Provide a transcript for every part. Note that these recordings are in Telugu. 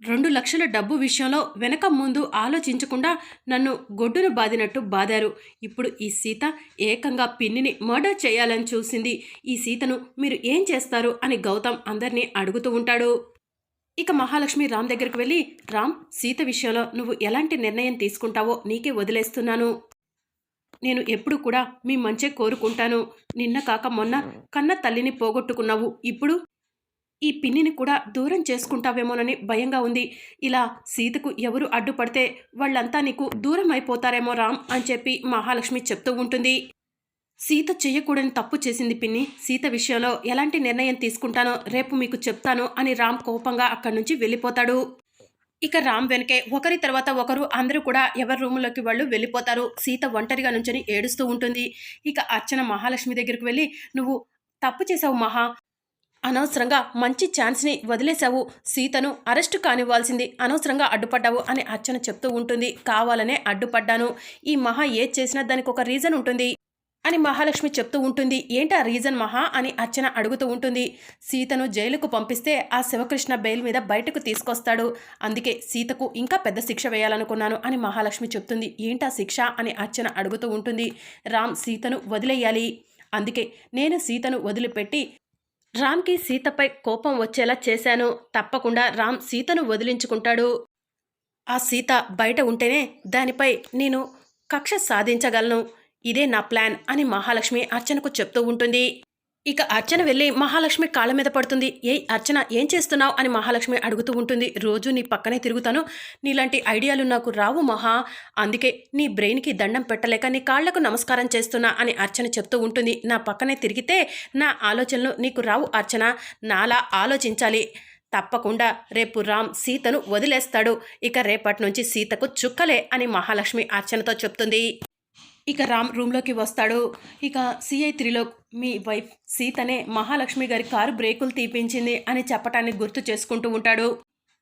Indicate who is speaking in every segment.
Speaker 1: రెండు లక్షల డబ్బు విషయంలో వెనక ముందు ఆలోచించకుండా నన్ను గొడ్డును బాదినట్టు బాదారు. ఇప్పుడు ఈ సీత ఏకంగా పిన్నిని మర్డర్ చేయాలని చూసింది. ఈ సీతను మీరు ఏం చేస్తారు? అని గౌతమ్ అందరినీ అడుగుతూ ఉంటాడు. ఇక మహాలక్ష్మి రామ్ దగ్గరికి వెళ్ళి రామ్ సీత విషయంలో నువ్వు ఎలాంటి నిర్ణయం తీసుకుంటావో నీకే వదిలేస్తున్నాను. నేను ఎప్పుడు కూడా మీ మంచే కోరుకుంటాను. నిన్న కాక మొన్న కన్న తల్లిని పోగొట్టుకున్నావు. ఇప్పుడు ఈ పిన్నిని కూడా దూరం చేసుకుంటావేమోనని భయంగా ఉంది. ఇలా సీతకు ఎవరు అడ్డుపడితే వాళ్ళంతా నీకు దూరం అయిపోతారేమో రామ్ అని చెప్పి మహాలక్ష్మి చెప్తూ ఉంటుంది. సీత చెయ్యకూడని తప్పు చేసింది పిన్ని. సీత విషయంలో ఎలాంటి నిర్ణయం తీసుకుంటానో రేపు మీకు చెప్తాను అని రామ్ కోపంగా అక్కడి నుంచి వెళ్ళిపోతాడు. ఇక రామ్ వెనకే ఒకరి తర్వాత ఒకరు అందరూ కూడా ఎవరి రూములోకి వాళ్ళు వెళ్ళిపోతారు. సీత ఒంటరిగా నుంచొని ఏడుస్తూ ఉంటుంది. ఇక అర్చన మహాలక్ష్మి దగ్గరికి వెళ్ళి నువ్వు తప్పు చేసావు మహా. అనవసరంగా మంచి ఛాన్స్ని వదిలేశావు. సీతను అరెస్టు కానివ్వాల్సింది అనవసరంగా అడ్డుపడ్డావు అని అర్చన చెప్తూ ఉంటుంది. కావాలనే అడ్డుపడ్డాను. ఈ మహా ఏ చేసినా దానికి ఒక రీజన్ ఉంటుంది అని మహాలక్ష్మి చెప్తూ ఉంటుంది. ఏంటా రీజన్ మహా అని అర్చన అడుగుతూ ఉంటుంది. సీతను జైలుకు పంపిస్తే ఆ శివకృష్ణ బెయిల్ మీద బయటకు తీసుకొస్తాడు. అందుకే సీతకు ఇంకా పెద్ద శిక్ష వేయాలనుకున్నాను అని మహాలక్ష్మి చెప్తుంది. ఏంటా శిక్ష అని అర్చన అడుగుతూ ఉంటుంది. రామ్ సీతను వదిలేయాలి. అందుకే నేను సీతను వదిలిపెట్టి రామ్కి సీతపై కోపం వచ్చేలా చేశాను. తప్పకుండా రామ్ సీతను వదిలించుకుంటాడు. ఆ సీత బయట ఉంటేనే దానిపై నేను కక్ష సాధించగలను. ఇదే నా ప్లాన్ అని మహాలక్ష్మి అర్చనకు చెప్తూ ఉంటుంది. ఇక అర్చన వెళ్ళి మహాలక్ష్మి కాళ్ళ మీద పడుతుంది. ఏ అర్చన ఏం చేస్తున్నావు? అని మహాలక్ష్మి అడుగుతూ ఉంటుంది. రోజు నీ పక్కనే తిరుగుతాను. నీలాంటి ఐడియాలు నాకు రావు మహా. అందుకే నీ బ్రెయిన్కి దండం పెట్టలేక నీ కాళ్ళకు నమస్కారం చేస్తున్నా అని అర్చన చెప్తూ ఉంటుంది. నా పక్కనే తిరిగితే నా ఆలోచనలు నీకు రావు అర్చన. నాలా ఆలోచించాలి. తప్పకుండా రేపు రామ్ సీతను వదిలేస్తాడు. ఇక రేపటి నుంచి సీతకు చుక్కలే అని మహాలక్ష్మి అర్చనతో చెప్తుంది. ఇక రామ్ రూమ్లోకి వస్తాడు. ఇక సిఐ త్రీలో మీ వైఫ్ సీతనే మహాలక్ష్మి గారి కారు బ్రేకులు తీపించింది అని చెప్పటాన్ని గుర్తు చేసుకుంటూ ఉంటాడు.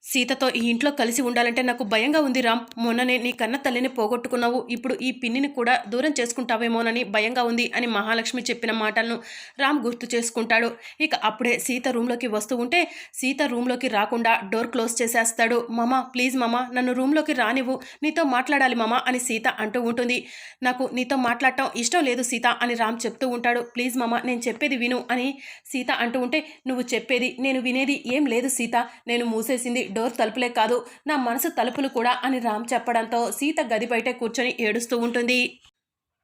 Speaker 1: సీతతో ఈ ఇంట్లో కలిసి ఉండాలంటే నాకు భయంగా ఉంది రామ్. మొన్ననే నీ కన్న తల్లిని పోగొట్టుకున్నావు. ఇప్పుడు ఈ పిన్నిని కూడా దూరం చేసుకుంటావేమోనని భయంగా ఉంది అని మహాలక్ష్మి చెప్పిన మాటలను రామ్ గుర్తు చేసుకుంటాడు. ఇక అప్పుడే సీత రూమ్లోకి వస్తూ ఉంటే సీత రూమ్లోకి రాకుండా డోర్ క్లోజ్ చేసేస్తాడు. మమ ప్లీజ్ మమ నన్ను రూమ్లోకి రానివ్వు. నీతో మాట్లాడాలి మమ అని సీత అంటూ ఉంటుంది. నాకు నీతో మాట్లాడటం ఇష్టం లేదు సీత అని రామ్ చెప్తూ ఉంటాడు. ప్లీజ్ మమ నేను చెప్పేది విను అని సీత అంటూ ఉంటే నువ్వు చెప్పేది నేను వినేది ఏం లేదు సీత. నేను మూసేసింది డోర్ తలుపులే కాదు నా మనసు తలుపులు కూడా అని రామ్ చెప్పడంతో సీత గది బయట కూర్చొని ఏడుస్తూ ఉంటుంది.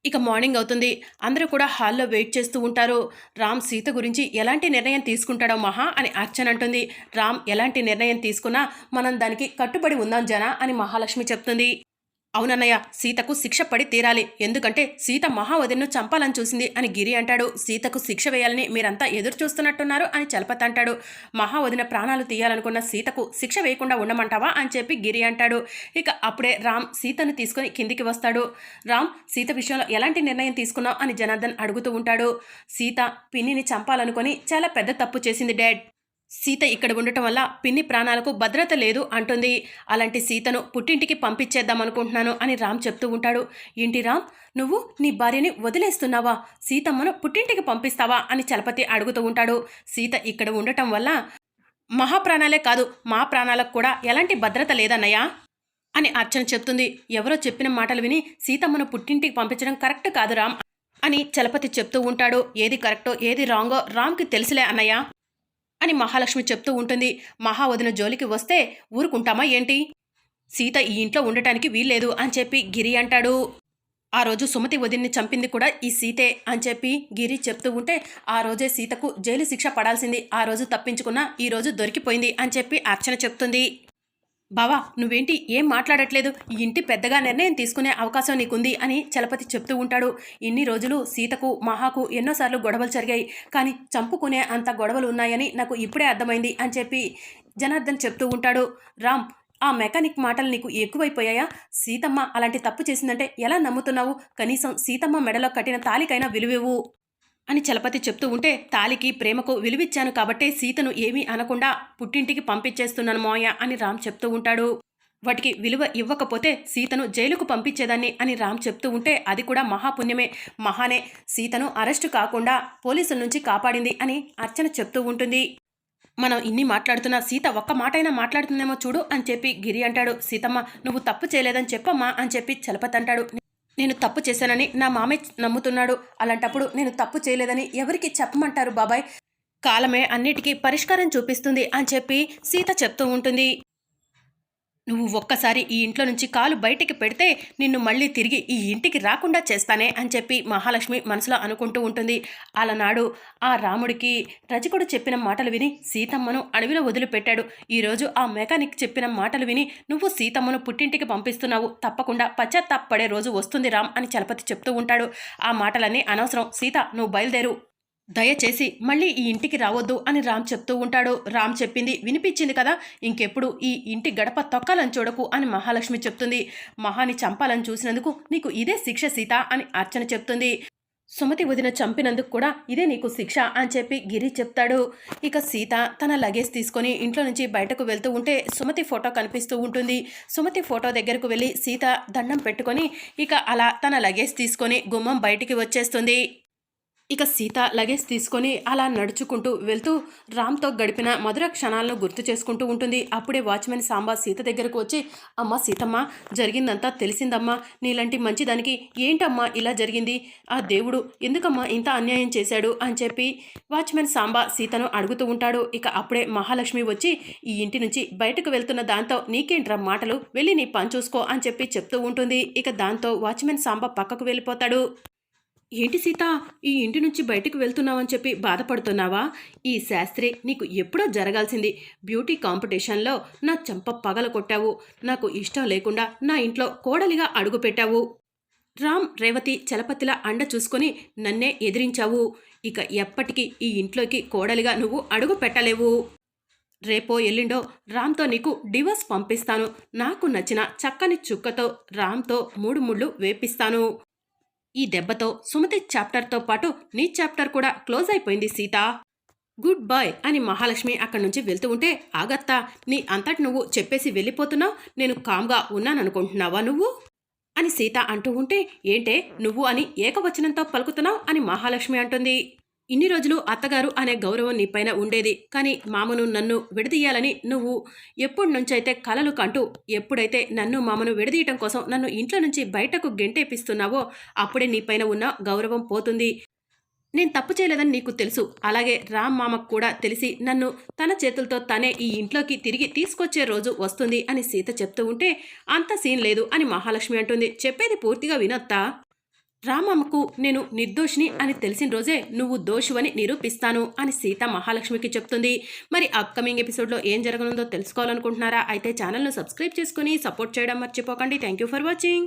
Speaker 1: ఇక మార్నింగ్ అవుతుంది. అందరూ కూడా హాల్లో వెయిట్ చేస్తూ ఉంటారు. రామ్ సీత గురించి ఎలాంటి నిర్ణయం తీసుకుంటాడో మహా అని అర్చన అంటుంది. రామ్ ఎలాంటి నిర్ణయం తీసుకున్నా మనం దానికి కట్టుబడి ఉందాం జన అని మహాలక్ష్మి చెప్తుంది. అవునన్నయ్య సీతకు శిక్ష పడి తీరాలి. ఎందుకంటే సీత మహావదిను చంపాలని చూసింది అని గిరి అంటాడు. సీతకు శిక్ష వేయాలని మీరంతా ఎదురు చూస్తున్నట్టున్నారు అని చలపతి అంటాడు. మహావదిన ప్రాణాలు తీయాలనుకున్న సీతకు శిక్ష వేయకుండా ఉండమంటావా అని చెప్పి గిరి అంటాడు. ఇక అప్పుడే రామ్ సీతను తీసుకొని కిందికి వస్తాడు. రామ్ సీత విషయంలో ఎలాంటి నిర్ణయం తీసుకున్నావు అని జనార్దన్ అడుగుతూ ఉంటాడు. సీత పిన్నిని చంపాలనుకుని చాలా పెద్ద తప్పు చేసింది డాడ్. సీత ఇక్కడ ఉండటం వల్ల పిన్ని ప్రాణాలకు భద్రత లేదు అంటుంది. అలాంటి సీతను పుట్టింటికి పంపించేద్దాం అనుకుంటున్నాను అని రామ్ చెప్తూ ఉంటాడు. ఏంటి రామ్? నువ్వు నీ భార్యని వదిలేస్తున్నావా? సీతమ్మను పుట్టింటికి పంపిస్తావా? అని చలపతి అడుగుతూ ఉంటాడు. సీత ఇక్కడ ఉండటం వల్ల మహాప్రాణాలే కాదు మా ప్రాణాలకు కూడా ఎలాంటి భద్రత లేదన్నయ్యా? అని అర్చన చెప్తుంది. ఎవరో చెప్పిన మాటలు విని సీతమ్మను పుట్టింటికి పంపించడం కరెక్ట్ కాదు రామ్ అని చలపతి చెప్తూ ఉంటాడు. ఏది కరెక్టో ఏది రాంగో రామ్కి తెలుసులే అన్నయ్య. అని మహాలక్ష్మి చెప్తూ ఉంటుంది. మహావదిన జోలికి వస్తే ఊరుకుంటామా ఏంటి? సీత ఈ ఇంట్లో ఉండటానికి వీల్లేదు అని చెప్పి గిరి అంటాడు. ఆ రోజు సుమతి వదిన్ని చంపింది కూడా ఈ సీతే అని చెప్పి గిరి చెప్తూ ఉంటే ఆ రోజే సీతకు జైలు శిక్ష పడాల్సింది. ఆ రోజు తప్పించుకున్నా ఈ రోజు దొరికిపోయింది అని చెప్పి అర్చన చెప్తుంది. బావా నువ్వేంటి ఏం మాట్లాడట్లేదు? ఈ ఇంటి పెద్దగా నిర్ణయం తీసుకునే అవకాశం నీకుంది అని చలపతి చెప్తూ ఉంటాడు. ఇన్ని రోజులు సీతకు మహాకు ఎన్నోసార్లు గొడవలు జరిగాయి. కానీ చంపుకునే అంత గొడవలు ఉన్నాయని నాకు ఇప్పుడే అర్థమైంది అని చెప్పి జనార్దన్ చెప్తూ ఉంటాడు. రామ్ ఆ మెకానిక్ మాటలు నీకు ఎక్కువైపోయాయా? సీతమ్మ అలాంటి తప్పు చేసిందంటే ఎలా నమ్ముతున్నావు? కనీసం సీతమ్మ మెడలో కట్టిన తాలికైనా విలువేవు. అని చలపతి చెప్తూ ఉంటే తాలికి ప్రేమకు విలువిచ్చాను కాబట్టే సీతను ఏమీ అనకుండా పుట్టింటికి పంపించేస్తున్నాను మోయ అని రామ్ చెప్తూ ఉంటాడు. వాటికి విలువ ఇవ్వకపోతే సీతను జైలుకు పంపించేదాన్ని అని రామ్ చెప్తూ ఉంటే అది కూడా మహాపుణ్యమే. మహానే సీతను అరెస్టు కాకుండా పోలీసుల నుంచి కాపాడింది అని అర్చన చెప్తూ ఉంటుంది. మనం ఇన్ని మాట్లాడుతున్నా సీత ఒక్క మాటైనా మాట్లాడుతుందేమో చూడు అని చెప్పి గిరి అంటాడు. సీతమ్మ నువ్వు తప్పు చేయలేదని చెప్పమ్మా అని చెప్పి చలపతి అంటాడు. నేను తప్పు చేశానని నా మామే నమ్ముతున్నాడు. అలాంటప్పుడు నేను తప్పు చేయలేదని ఎవరికి చెప్పమంటారు బాబాయ్? కాలమే అన్నిటికీ పరిష్కారం చూపిస్తుంది అని చెప్పి సీత చెప్తూ ఉంటుంది. నువ్వు ఒక్కసారి ఈ ఇంట్లో నుంచి కాలు బయటికి పెడితే నిన్ను మళ్ళీ తిరిగి ఈ ఇంటికి రాకుండా చేస్తానే అని చెప్పి మహాలక్ష్మి మనసులో అనుకుంటూ ఉంటుంది. అలనాడు ఆ రాముడికి రజకుడు చెప్పిన మాటలు విని సీతమ్మను అడవిలో వదిలిపెట్టాడు. ఈరోజు ఆ మెకానిక్ చెప్పిన మాటలు విని నువ్వు సీతమ్మను పుట్టింటికి పంపిస్తున్నావు. తప్పకుండా పశ్చాత్తాపడే రోజు వస్తుంది రామ్ అని చలపతి చెప్తూ ఉంటాడు. ఆ మాటలన్నీ అనవసరం. సీత నువ్వు బయలుదేరు. దయచేసి మళ్ళీ ఈ ఇంటికి రావద్దు అని రామ్ చెప్తూ ఉంటాడు. రామ్ చెప్పింది వినిపించింది కదా. ఇంకెప్పుడు ఈ ఇంటి గడప తొక్కాలని చూడకు అని మహాలక్ష్మి చెప్తుంది. మహాని చంపాలని చూసినందుకు నీకు ఇదే శిక్ష సీత అని అర్చన చెప్తుంది. సుమతి వదిన చంపినందుకు కూడా ఇదే నీకు శిక్ష అని చెప్పి గిరి చెప్తాడు. ఇక సీత తన లగేజ్ తీసుకొని ఇంట్లో నుంచి బయటకు వెళ్తూ ఉంటే సుమతి ఫోటో కనిపిస్తూ ఉంటుంది. సుమతి ఫోటో దగ్గరకు వెళ్ళి సీత దండం పెట్టుకొని ఇక అలా తన లగేజ్ తీసుకొని గుమ్మం బయటికి వచ్చేస్తుంది. ఇక సీత లగేజ్ తీసుకొని అలా నడుచుకుంటూ వెళ్తూ రామ్తో గడిపిన మధుర క్షణాలను గుర్తు చేసుకుంటూ ఉంటుంది. అప్పుడే వాచ్మెన్ సాంబా సీత దగ్గరకు వచ్చి అమ్మ సీతమ్మ జరిగిందంతా తెలిసిందమ్మా. నీలాంటి మంచిదానికి ఏంటమ్మా ఇలా జరిగింది? ఆ దేవుడు ఎందుకమ్మా ఇంత అన్యాయం చేశాడు? అని చెప్పి వాచ్మెన్ సాంబా సీతను అడుగుతూ ఉంటాడు. ఇక అప్పుడే మహాలక్ష్మి వచ్చి ఈ ఇంటి నుంచి బయటకు వెళ్తున్న దాంతో నీకేంట్రా మాటలు? వెళ్ళి నీ పని చూసుకో అని చెప్పి చెప్తూ ఉంటుంది. ఇక దాంతో వాచ్మెన్ సాంబా పక్కకు వెళ్ళిపోతాడు. ఏంటి సీత? ఈ ఇంటి నుంచి బయటకు వెళ్తున్నావని చెప్పి బాధపడుతున్నావా? ఈ శాస్త్రి నీకు ఎప్పుడో జరగాల్సింది. బ్యూటీ కాంపిటీషన్లో నా చెంప పగల కొట్టావు. నాకు ఇష్టం లేకుండా నా ఇంట్లో కోడలిగా అడుగుపెట్టావు రామ్ రేవతి చలపతిలా అండ చూసుకొని నన్నే ఎదిరించావు. ఇక ఎప్పటికీ ఈ ఇంట్లోకి కోడలిగా నువ్వు అడుగు పెట్టలేవు. రేపో ఎల్లుండో రామ్తో నీకు డివోర్స్ పంపిస్తాను. నాకు నచ్చిన చక్కని చుక్కతో రామ్తో మూడు ముళ్ళు వేపిస్తాను. ఈ దెబ్బతో సుమతి చాప్టర్తో పాటు నీ చాప్టర్ కూడా క్లోజ్ అయిపోయింది సీత. గుడ్ బాయ్ అని మహాలక్ష్మి అక్కడి నుంచి వెళ్తూ ఉంటే ఆగత్తా నీ అంతటి నువ్వు చెప్పేసి వెళ్ళిపోతున్నావు. నేను కామ్గా ఉన్నాననుకుంటున్నావా నువ్వు? అని సీత అంటూ ఉంటే ఏంటే నువ్వు అని ఏకవచనంతో పలుకుతున్నావు? అని మహాలక్ష్మి అంటుంది. ఇన్ని రోజులు అత్తగారు అనే గౌరవం నీపైన ఉండేది. కానీ మామను నన్ను విడదీయాలని నువ్వు ఎప్పటి నుంచైతే కలలు కంటూ ఎప్పుడైతే నన్ను మామను విడదీయటం కోసం నన్ను ఇంట్లో నుంచి బయటకు గెంటేపిస్తున్నావో అప్పుడే నీపైన ఉన్న గౌరవం పోతుంది. నేను తప్పు చేయలేదని నీకు తెలుసు. అలాగే రామ్ మామకు కూడా తెలిసి నన్ను తన చేతులతో తనే ఈ ఇంట్లోకి తిరిగి తీసుకొచ్చే రోజు వస్తుంది అని సీత చెప్తూ ఉంటే అంత సీన్ లేదు అని మహాలక్ష్మి అంటుంది. చెప్పేది పూర్తిగా వినొత్తా? రామమ్మకు నేను నిర్దోషిని అని తెలిసిన రోజే నువ్వు దోషువని నిరూపిస్తాను అని సీత మహాలక్ష్మికి చెప్తుంది. మరి అప్కమింగ్ ఎపిసోడ్లో ఏం జరగనుందో తెలుసుకోవాలనుకుంటున్నారా? అయితే ఛానల్ను సబ్స్క్రైబ్ చేసుకుని సపోర్ట్ చేయడం మర్చిపోకండి. Thank you for watching